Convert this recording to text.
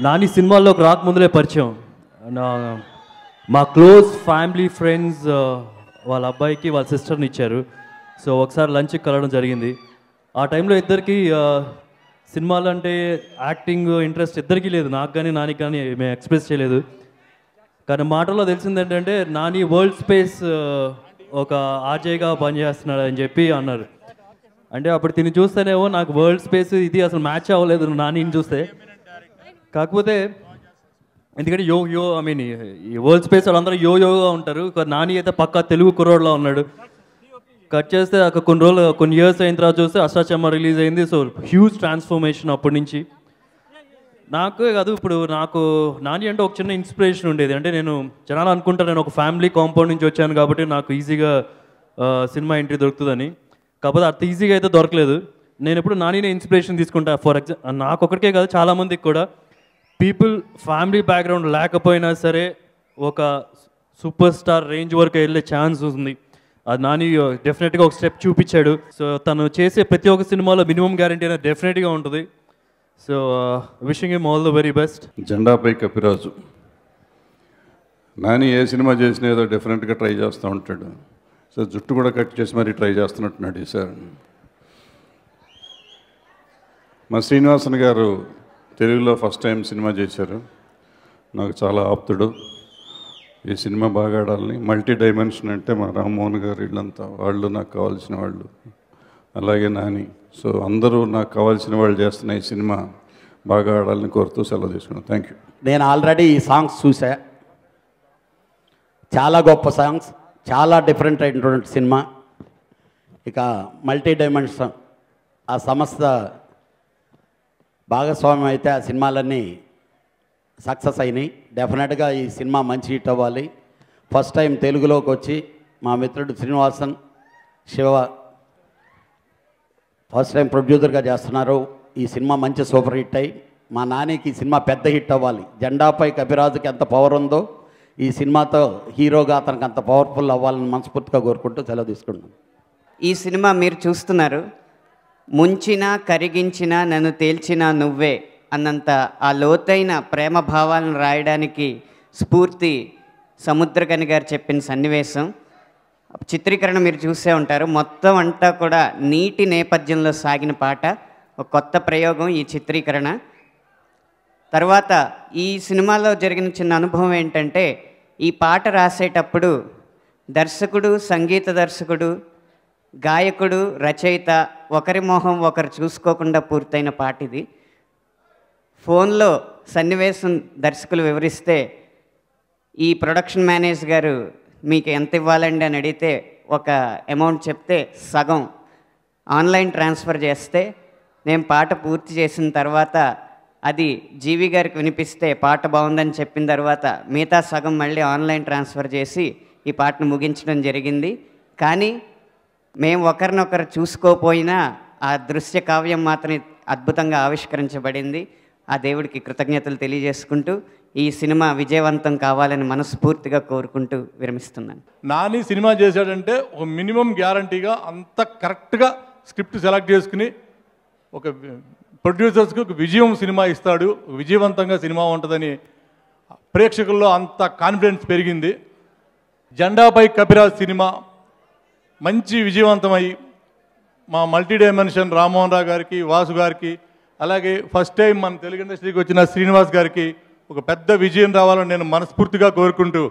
నాని సినిమాల్లోకి రాకముందులే పరిచయం. నా మా క్లోజ్ ఫ్యామిలీ ఫ్రెండ్స్ వాళ్ళ అబ్బాయికి వాళ్ళ సిస్టర్ని ఇచ్చారు. సో ఒకసారి లంచ్కి కలవడం జరిగింది. ఆ టైంలో ఇద్దరికి సినిమాలు అంటే యాక్టింగ్ ఇంట్రెస్ట్ ఇద్దరికీ లేదు. నాకు కానీ నానికి కానీ మేము ఎక్స్ప్రెస్ చేయలేదు. కానీ మాటల్లో తెలిసింది ఏంటంటే నాని వరల్డ్ స్పేస్ ఒక ఆర్జేగా పనిచేస్తున్నాడు అని చెప్పి అన్నారు. అంటే అప్పుడు తిని చూస్తేనేమో నాకు వరల్డ్ స్పేస్ ఇది అసలు మ్యాచ్ అవ్వలేదు నానిని చూస్తే. కాకపోతే ఎందుకంటే యో యో ఐ మీన్ ఈ వరల్డ్ స్పేస్ వాళ్ళందరూ యో యోగా ఉంటారు నాని అయితే పక్కా తెలుగు కుర్రోడ్లో ఉన్నాడు. కట్ చేస్తే అక్కడ కొన్ని రోజులు కొన్ని ఇయర్స్ అయిన తర్వాత చూస్తే అష్టాచమ్మ రిలీజ్ అయింది. సో హ్యూజ్ ట్రాన్స్ఫర్మేషన్ అప్పటి నుంచి. నాకు కాదు ఇప్పుడు నాకు నాని అంటే ఒక చిన్న ఇన్స్పిరేషన్ ఉండేది. అంటే నేను జనాలు అనుకుంటా నేను ఒక ఫ్యామిలీ కాంపౌండ్ నుంచి వచ్చాను కాబట్టి నాకు ఈజీగా సినిమా ఎంట్రీ దొరుకుతుందని. కాకపోతే అంత ఈజీగా అయితే దొరకలేదు. నేను ఎప్పుడు నానినే ఇన్స్పిరేషన్ తీసుకుంటా. ఫర్ ఎగ్జాంపుల్ నాకు ఒకరికే కాదు చాలామందికి కూడా. పీపుల్ ఫ్యామిలీ బ్యాక్గ్రౌండ్ లేకపోయినా సరే ఒక సూపర్ స్టార్ రేంజ్ వరకు వెళ్ళే ఛాన్స్ ఉంది. అది నాని డెఫినెట్గా ఒక స్టెప్ చూపించాడు. సో తను చేసే ప్రతి ఒక్క సినిమాలో మినిమం గ్యారంటీ అనేది డెఫినెట్గా ఉంటుంది. So wishing him all the very best Jendapai Kapiraju. Nani A cinema చేసినా ఏదో డిఫరెంట్గా ట్రై చేస్తూ ఉంటాడు. సో జుట్టు కూడా కట్ చేసి మరీ ట్రై చేస్తున్నట్టున్నాడు ఈసారి మా శ్రీనివాసన్ గారు తెలుగులో ఫస్ట్ టైం సినిమా చేశారు. నాకు చాలా ఆప్తుడు. ఈ సినిమా బాగా ఆడాలని మల్టీ డైమెన్షన్ అంటే మా రామ్మోహన్ గారు వీళ్ళంతా వాళ్ళు నాకు కావాల్సిన వాళ్ళు అలాగే నాని. సో అందరూ నాకు కావాల్సిన వాళ్ళు చేస్తున్న ఈ సినిమా బాగా ఆడాలని కోరుతూ సెలవు తీసుకున్నాను. థ్యాంక్ యూ నేను ఆల్రెడీ ఈ సాంగ్స్ చూసా. చాలా గొప్ప సాంగ్స్ చాలా డిఫరెంట్ అయినటువంటి సినిమా. ఇక మల్టీ డైమెన్షన్ ఆ సంస్థ భాగస్వామ్యం అయితే ఆ సినిమాలన్నీ సక్సెస్ అయినాయి. డెఫినెట్గా ఈ సినిమా మంచి హిట్ అవ్వాలి. ఫస్ట్ టైం తెలుగులోకి వచ్చి మా మిత్రుడు శ్రీనివాసన్ శివ ఫస్ట్ టైం ప్రొడ్యూసర్గా చేస్తున్నారు. ఈ సినిమా మంచి సూపర్ హిట్ అయ్యి మా నానికి ఈ సినిమా పెద్ద హిట్ అవ్వాలి. జెండాపై కపిరాజుకి ఎంత పవర్ ఉందో ఈ సినిమాతో హీరోగా అతనికి అంత పవర్ఫుల్ అవ్వాలని మనస్ఫూర్తిగా కోరుకుంటూ సెలవు తీసుకుంటున్నాను. ఈ సినిమా మీరు చూస్తున్నారు. ముంచిన కరిగించిన నన్ను తేల్చిన నువ్వే అన్నంత ఆ లోతైన ప్రేమ భావాలను రాయడానికి స్ఫూర్తి సముద్రకని గారు చెప్పిన సన్నివేశం. చిత్రీకరణ మీరు చూసే ఉంటారు. మొత్తం అంతా కూడా నీటి నేపథ్యంలో సాగిన పాట. ఒక కొత్త ప్రయోగం ఈ చిత్రీకరణ. తర్వాత ఈ సినిమాలో జరిగిన చిన్న అనుభవం ఏంటంటే ఈ పాట రాసేటప్పుడు దర్శకుడు సంగీత దర్శకుడు గాయకుడు రచయిత ఒకరి మొహం ఒకరు చూసుకోకుండా పూర్తయిన పాట ఇది ఫోన్లో సన్నివేశం దర్శకులు వివరిస్తే ఈ ప్రొడక్షన్ మేనేజర్ గారు మీకు ఎంత ఇవ్వాలండి అని అడిగితే ఒక అమౌంట్ చెప్తే సగం. ఆన్లైన్ ట్రాన్స్ఫర్ చేస్తే నేను పాట పూర్తి చేసిన తర్వాత అది జీవి గారికి వినిపిస్తే పాట బాగుందని చెప్పిన తర్వాత మిగతా సగం మళ్ళీ ఆన్లైన్ ట్రాన్స్ఫర్ చేసి ఈ పాటను ముగించడం జరిగింది. కానీ మేము ఒకరినొకరు చూసుకోపోయినా ఆ దృశ్య కావ్యం మాత్రం అద్భుతంగా ఆవిష్కరించబడింది. ఆ దేవుడికి కృతజ్ఞతలు తెలియజేసుకుంటూ ఈ సినిమా విజయవంతం కావాలని మనస్ఫూర్తిగా కోరుకుంటూ విరమిస్తున్నాను. నాని సినిమా చేశాడంటే ఒక మినిమం గ్యారంటీగా అంత కరెక్ట్గా స్క్రిప్ట్ సెలెక్ట్ చేసుకుని ఒక ప్రొడ్యూసర్స్కి ఒక విజయం సినిమా ఇస్తాడు. విజయవంతంగా సినిమా ఉంటుందని ప్రేక్షకుల్లో అంత కాన్ఫిడెన్స్ పెరిగింది. జెండాపై కపిరాజ్ సినిమా మంచి విజయవంతమై మా మల్టీ డైమెన్షన్ రామ్మోహన్ రావు గారికి వాసు గారికి అలాగే ఫస్ట్ టైం మన తెలుగు ఇండస్ట్రీకి వచ్చిన శ్రీనివాస్ గారికి ఒక పెద్ద విజయం రావాలని నేను మనస్ఫూర్తిగా కోరుకుంటూ